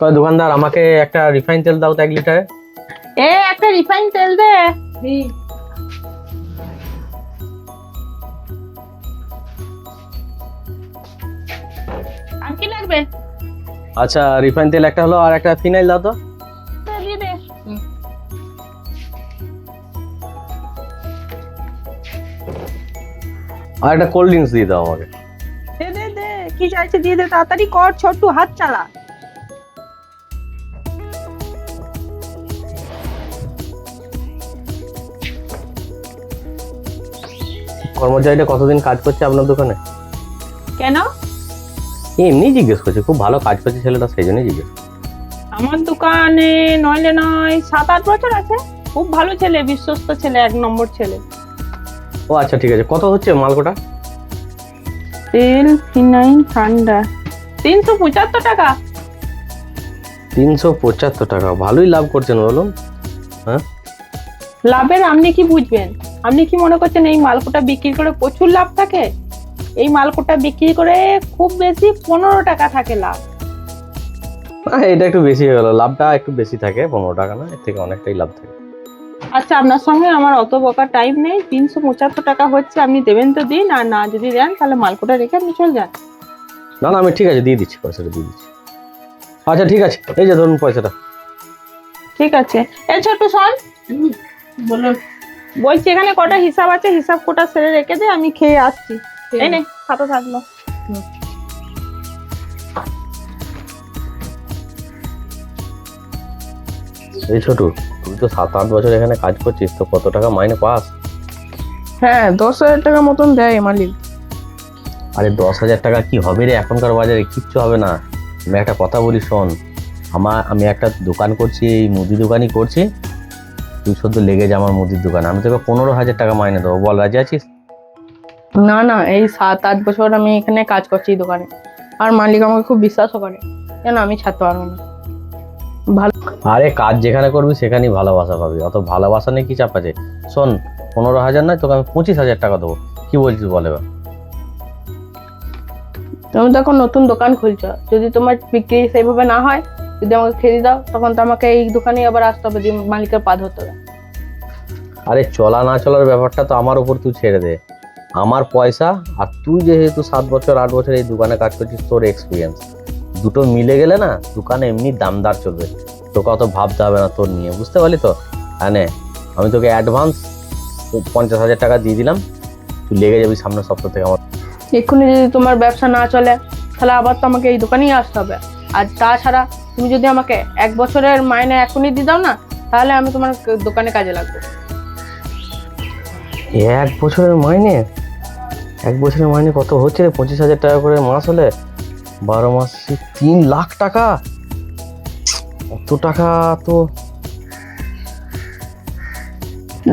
কয় দোকানদার আমাকে একটা রিফাইন তেল দাও তো এক লিটারে। এ একটা রিফাইন তেল দে। আর কি লাগবে? আচ্ছা রিফাইন তেল একটা হলো আর একটা ফিনাইল দাও তো। দে। আর একটা কোল্ড ড্রিঙ্কস দিয়ে দাও আমাকে। দে দে দে কি চাইছে দিয়ে দে তাড়াতাড়ি কর ছোট্টু হাত চালা। কর্মচারীটা কতদিন কাজ করছে আপনার দোকানে? কেন? এমনি জিজ্ঞেস করছে খুব ভালো কাজ করছে ছেলেটা সেই জন্যই জিজ্ঞেস আমার দোকানে নইলে নয় সাত আট বছর আছে। খুব ভালো ছেলে বিশ্বস্ত ছেলে এক নম্বর ছেলে। ও আচ্ছা ঠিক আছে। কত হচ্ছে মালকোটা? তেল ফিনাইন ঠান্ডা। তিনশো পঁচাত্তর টাকা। তিনশো পঁচাত্তর টাকা। ভালোই লাভ করছেন বলুন। হ্যাঁ? লাভের আপনি কি বুঝবেন? আপনি কি মনে করছেন এই মালকোটা বিক্রি করে প্রচুর লাভ থাকে? এই মালকোটা বিক্রি করে খুব বেশি পনেরো টাকা থাকে লাভ। এটা একটু বেশি হয়ে গেলো। লাভটা একটু বেশি থাকে পনেরো টাকা না? এর থেকে অনেকটাই লাভ থাকে। আচ্ছা আপনার সঙ্গে আমার অত বকার টাইম নেই। তিনশো পঁচাত্তর টাকা হচ্ছে আপনি দেবেন তো দিন। আর না যদি দেন তাহলে মালকোটা রেখে আপনি চলে যান। না না আমি ঠিক আছে দিয়ে দিচ্ছি পয়সাটা দিয়ে দিচ্ছি। আচ্ছা ঠিক আছে। এই যে ধরুন পয়সাটা। ঠিক আছে। এই ছোট্ট শোন। বলুন। বলছি এখানে কটা হিসাব আছে? হিসাব কোটা সেরে রেখে দে আমি খেয়ে আসছি। এই নে খাতা থাকল। এই ছোট তুই তো সাত আট বছর এখানে কাজ করছিস তো কত টাকা মাইনে পাস? হ্যাঁ দশ হাজার টাকা মতন দেয় মালিক। আরে দশ হাজার টাকা কি হবে রে? এখনকার বাজারে কিচ্ছু হবে না। আমি একটা কথা বলি শোন। আমার আমি একটা দোকান করছি এই মুদি দোকানই করছি। তুই শুধু লেগে যা আমার মুদির দোকান। আমি তোকে পনেরো হাজার টাকা মাইনে দেবো। বল রাজি আছিস? না না এই সাত আট বছর আমি এখানে কাজ করছি দোকানে। আর মালিক আমাকে খুব বিশ্বাসও করে। কেন? আমি ছাড়তে পারব না। ভালো আরে কাজ যেখানে করবি সেখানেই ভালোবাসা পাবি। অত ভালোবাসা নেই কি চাপ আছে? শোন পনেরো হাজার নয় তোকে আমি পঁচিশ হাজার টাকা দেবো। কি বলছিস বলে এবার? তুমি তো এখন নতুন দোকান খুলছো। যদি তোমার বিক্রি সেইভাবে না হয় যদি আমাকে খেয়ে দাও তখন তো আমাকে এই দোকানে আবার আসতে হবে দিয়ে মালিকের পা ধরতে হবে। আরে চলা না চলার ব্যাপারটা তো আমার উপর তুই ছেড়ে দে। আমার পয়সা আর তুই যেহেতু সাত বছর আট বছর এই দোকানে কাজ করছিস তোর এক্সপিরিয়েন্স দুটো মিলে গেলে না দোকানে এমনি দামদার চলবে। তোকে অত ভাবতে হবে না তোর নিয়ে বুঝতে পারলি তো? হ্যাঁ আমি তোকে অ্যাডভান্স পঞ্চাশ হাজার টাকা দিয়ে দিলাম তুই লেগে যাবি সামনের সপ্তাহ থেকে আমার। এক্ষুনি যদি তোমার ব্যবসা না চলে তাহলে আবার তো আমাকে এই দোকানেই আসতে হবে। আর তাছাড়া তুমি যদি আমাকে এক বছরের মাইনে এখনই দিয়ে দাও না তাহলে আমি তোমার দোকানে কাজে লাগবো। এক বছরের মাইনে? এক বছরের মাইনে কত হচ্ছে রে? পঁচিশ হাজার টাকা করে মাস হলে? বারো মাসে তিন লাখ টাকা? অত টাকা তো।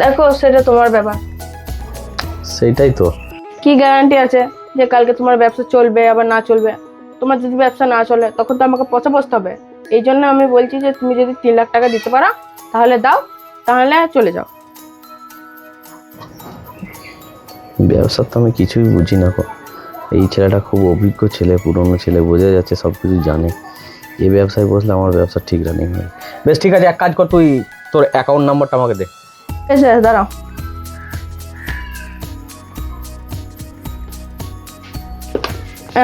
দেখো সেটা তোমার ব্যাপার। সেইটাই তো। কি গ্যারান্টি আছে যে কালকে তোমার ব্যবসা চলবে আবার না চলবে? তোমার যদি ব্যবসা না চলে তখন তো আমাকে পচা বসতে হবে। এই জন্য আমি বলছি যে তুমি যদি তিন লাখ টাকা দিতে পারো তাহলে দাও তাহলে চলে যাও। ব্যবসার তো আমি কিছুই বুঝি না। এই ছেলেটা খুব অভিজ্ঞ ছেলে পুরনো ছেলে বোঝা যাচ্ছে সব কিছু জানে। এই ব্যবসায় বসলে আমার ব্যবসা ঠিক রানিং হয়। বেশ ঠিক আছে এক কাজ কর তুই তোর অ্যাকাউন্ট নাম্বারটা আমাকে দে। ঠিক আছে দাঁড়াও। এ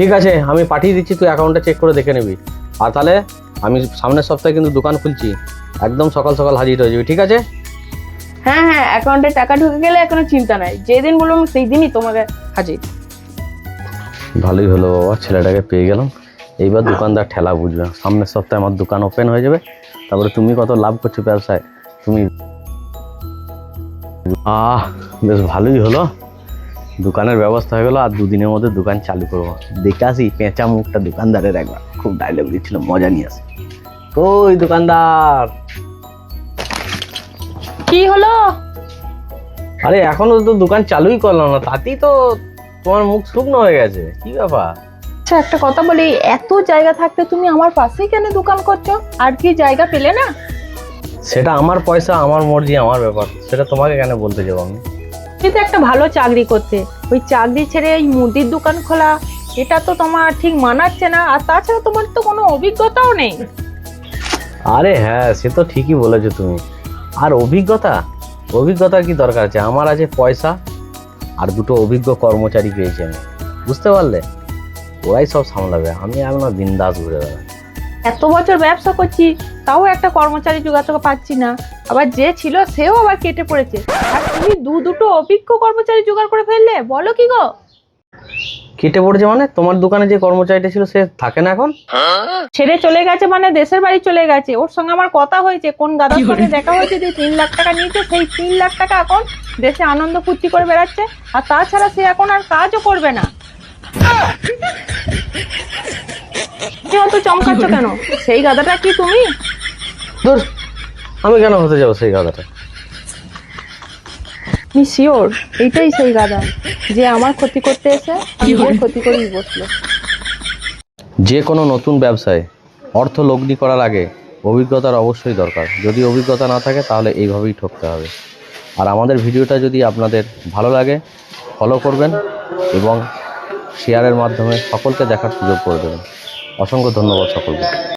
ঠিক আছে আমি পাঠিয়ে দিচ্ছি তুই অ্যাকাউন্টটা চেক করে দেখে নিবি। আর তাহলে আমি সামনের সপ্তাহে কিন্তু দোকান খুলছি একদম সকাল সকাল হাজির হয়ে যাবি ঠিক আছে? হ্যাঁ হ্যাঁ অ্যাকাউন্টে টাকা ঢুকে গেলে কোনো চিন্তা নাই যেদিন বলব সেই দিনই তোমাকে হাজির। ভালোই হলো বাবা ছেলেটাকে পেয়ে গেলাম। এইবার দোকানদার ঠেলা বুঝবে সামনের সপ্তাহে আমার দোকান ওপেন হয়ে যাবে তারপরে তুমি কত লাভ করছ ব্যবসায় তুমি আহ বেশ ভালোই হলো। দোকানের ব্যবস্থা হয়ে গেলো আর দুদিনের মধ্যে দোকান চালু করব। দেখে আসি পেঁচা মুখটা দোকানদারের একবার। খুব ডায়লগ দিচ্ছিল মজা নিয়ে আসি। ওই দোকানদার! কি হলো? আরে এখনও তো দোকান চালুই করলাম না তাতেই তো তোমার মুখ শুকনো হয়ে গেছে। কি ব্যাপার? আচ্ছা একটা কথা বলি এত জায়গা থাকতে তুমি আমার পাশেই কেন দোকান করছ? আর কি জায়গা পেলে না? সেটা আমার পয়সা আমার মর্জি আমার ব্যাপার। সেটা তোমাকে কেন বলতে যাব আমি? কিন্তু একটা ভালো চাকরি করতে ওই চাকরি ছেড়ে এই মুদির দোকান খোলা এটা তো তোমার ঠিক মানাচ্ছে না। আর তাছাড়া তোমার তো কোনো অভিজ্ঞতাও নেই। আরে হ্যাঁ সে তো ঠিকই বলেছ তুমি। আর অভিজ্ঞতা? অভিজ্ঞতা কি দরকার আছে? আমার আছে পয়সা আর দুটো অভিজ্ঞ কর্মচারী পেয়েছি আমি। বুঝতে পারলে? ওরাই সব সামলাবে। আমি এখন বিন্দাস ঘুরে বেড়াই এত বছর ব্যবসা করছি তাও একটা কর্মচারী যোগাযোগ পাচ্ছি না। আবার যে ছিল সেও আবার কেটে পড়েছে। আর তুমি দু দুটো অভিজ্ঞ কর্মচারী জোগাড় করে ফেললে বলো কি গো? কেটে পড়েছে মানে? তোমার দোকানে যে কর্মচারীটা ছিল সে থাকে না এখন? ছেড়ে চলে গেছে মানে? দেশের বাড়ি চলে গেছে। ওর সঙ্গে আমার কথা হয়েছে। কোন গাদার সঙ্গে দেখা হয়েছে যে তিন লাখ টাকা নিয়েছে সেই তিন লাখ টাকা এখন দেশে আনন্দ ফুর্তি করে বেড়াচ্ছে। আর তাছাড়া সে এখন আর কাজও করবে না। তুমি অত চমকাচ্ছ কেন? সেই গাদাটা কি তুমি? ধর আমি কেন হতে যাব সেই গাদাটা? আমি শিওর এইটাই সেই গাদা যে আমার ক্ষতি করতে এসে আমার ক্ষতি করেই বসল। যে কোনো নতুন ব্যবসায় অর্থ লগ্নি করার আগে অভিজ্ঞতার অবশ্যই দরকার। যদি অভিজ্ঞতা না থাকে তাহলে এইভাবেই ঠকতে হবে। আর আমাদের ভিডিওটা যদি আপনাদের ভালো লাগে ফলো করবেন এবং শেয়ারের মাধ্যমে সকলকে দেখার সুযোগ করে দেবেন। অসংখ্য ধন্যবাদ সকলকে।